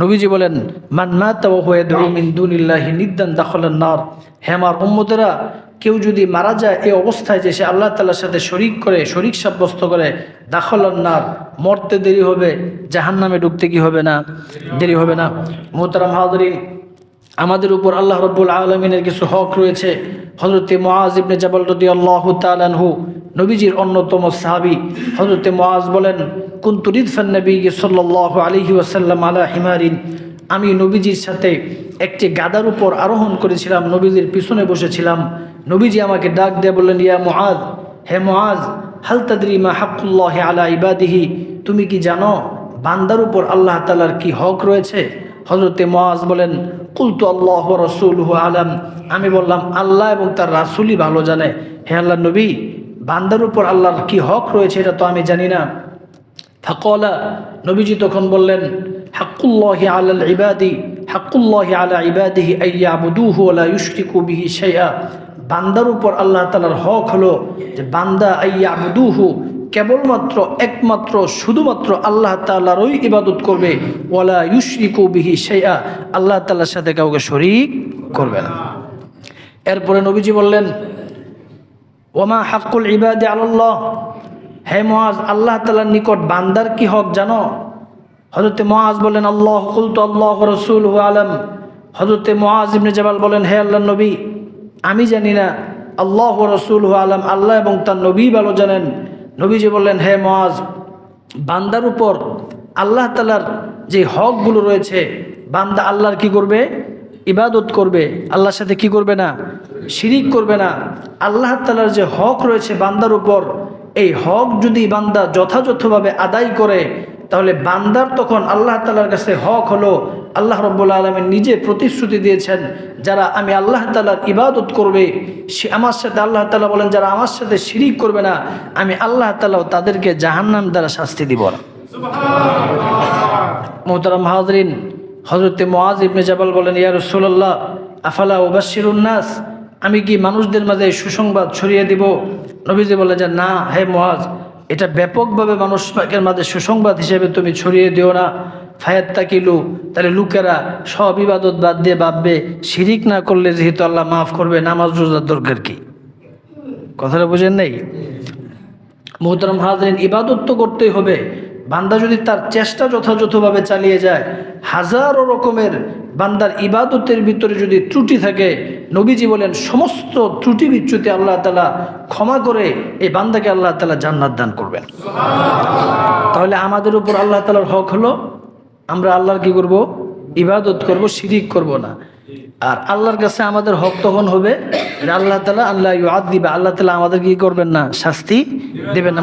নবীজি বলেন মান্নাতিল্লাহি নিদ্দান দাখলান নার। হে আমার উম্মতেরা, কেউ যদি মারা যায় এই অবস্থায় যে সে আল্লাহ তালার সাথে শরিক করে, শরিক সাব্যস্ত করে দাখলান নার, মরতে দেরি হবে জাহান নামে ঢুকতে কি হবে না? দেরি হবে না। মোহতারাম হাজরিন, আমাদের উপর আল্লাহ রব্বুল আলমিনের কিছু হক রয়েছে। হজরতে মোয়াজ ইবনে জাবাল রদি আল্লাহ তালানহু নবীজির অন্যতম সাহাবি। হজরতে মোয়াজ বলেন কুন্তুরিদ ফান্নবী সাল্লাহ আলহি ওয়াসাল্লাম আলা হিমারিন। আমি নবীজির সাথে একটি গাদার উপর আরোহণ করেছিলাম, নবীজির পিছনে বসেছিলাম। নবীজি আমাকে ডাক দিয়ে বললেন, ইয়া মোয়াজ হে মোয়াজ হাল তাদরি মা হাকুল্লাহ আলা ইবাদিহি? তুমি কি জানো বান্দার উপর আল্লাহ তালার কি হক রয়েছে? হজরতে মোয়াজ বলেন, কুলতু আল্লাহ রসুল আলাম। আমি বললাম, আল্লাহ এবং তার রাসুলই ভালো জানে। হে আল্লাহ নবী, বান্দার উপর আল্লাহর কি হক রয়েছে এটা তো আমি জানি না। ফাকলা, নবীজি তখন বললেন, হাক্কুল্লাহ আলাল ইবাদি, হাক্কুল্লাহ আলা ইবাদিহি আইয়া বুদুহু আলা ইউশরিকু বিহি শাইআ। বান্দার উপর আল্লাহ তালার হক হলো যে, বান্দা আইয়া বুদুহু কেবলমাত্র, একমাত্র, শুধুমাত্র আল্লাহ তাল্লাহরই ইবাদত করবে। ওয়ালা ইউশরিকু বিহি শাইআ। আল্লাহ তাল্লাহর সাথে কাউকে শরিক করবে না। এরপরে নবীজি বললেন ওমা হাক্কুল ইবাদে আল্লাহ হে মহাজ, আল্লাহ তালার নিকট বান্দার কি হক জানো? হজরতে মহাজ বলেন আল্লাহ কুলতু আল্লাহ রসুল হু আলম। হজরতে মহাজ ইবনে জাবাল বলেন, হে আল্লাহ নবী, আমি জানি না, আল্লাহ রসুল হু আলম, আল্লাহ এবং তার নবী ভালো জানেন। নবীজি বললেন, হে মজ বান্দার উপর আল্লাহ তালার যে হকগুলো রয়েছে, বান্দা আল্লাহর কি করবে? ইবাদত করবে, আল্লাহর সাথে কি করবে না? শিরিক করবে না। আল্লাহ তালার যে হক রয়েছে বান্দার উপর, এই হক যদি বান্দা যথাযথভাবে আদায় করে তাহলে বান্দার তখন আল্লাহ তালার কাছে হক হলো আল্লাহ রব্বুল্লা আলমের নিজে প্রতিশ্রুতি দিয়েছেন যারা আমি আল্লাহ তালার ইবাদত করবে সে আমার সাথে আল্লাহ তালা বলেন যারা আমার সাথে শিরিক করবে না আমি আল্লাহ তালাও তাদেরকে জাহান্নাম দ্বারা শাস্তি দিব না। মোহতারাম হাজরিন হজরতে মোয়াজ ইবনে জাবাল বলেন ইয়া রসোল্লাহ আফালা ওবাসির উন্নাস আমি কি মানুষদের মাঝে সুসংবাদ ছড়িয়ে দিব? নবীজি বলে যে না হে মোয়াজ এটা ব্যাপকভাবে মানুষ মানুষের মাঝে সুসংবাদ হিসেবে তুমি ছড়িয়ে দিও না। ফায়াত তাকিলু তাহলে লোকেরা সব ইবাদত বাদ দিয়ে ভাববে, শিরিক না করলে যেহেতু আল্লাহ মাফ করবে, নামাজ রোজার দরকার কি? কথাটা বুঝেন নেই? মোহতারাম হাজরিন, ইবাদত তো করতেই হবে। বান্দা যদি তার চেষ্টা যথাযথভাবে চালিয়ে যায়, হাজারো রকমের বান্দার ইবাদতের ভিতরে যদি ত্রুটি থাকে নবীজি বলেন, সমস্ত ত্রুটি বিচ্যুতি আল্লাহ তালা ক্ষমা করে এই বান্দাকে আল্লাহ তালা জান্নাত দান করবেন। তাহলে আমাদের উপর আল্লাহ তালার হক হলো, আমরা আল্লাহর কি করব? ইবাদত করব, শিরিক করব না। আর আল্লাহর কাছে আমাদের হক তখন হবে আল্লাহ তালা আল্লাহ আদ দিবে আল্লাহ তালা আমাদের কি করবেন না? শাস্তি দেবেন না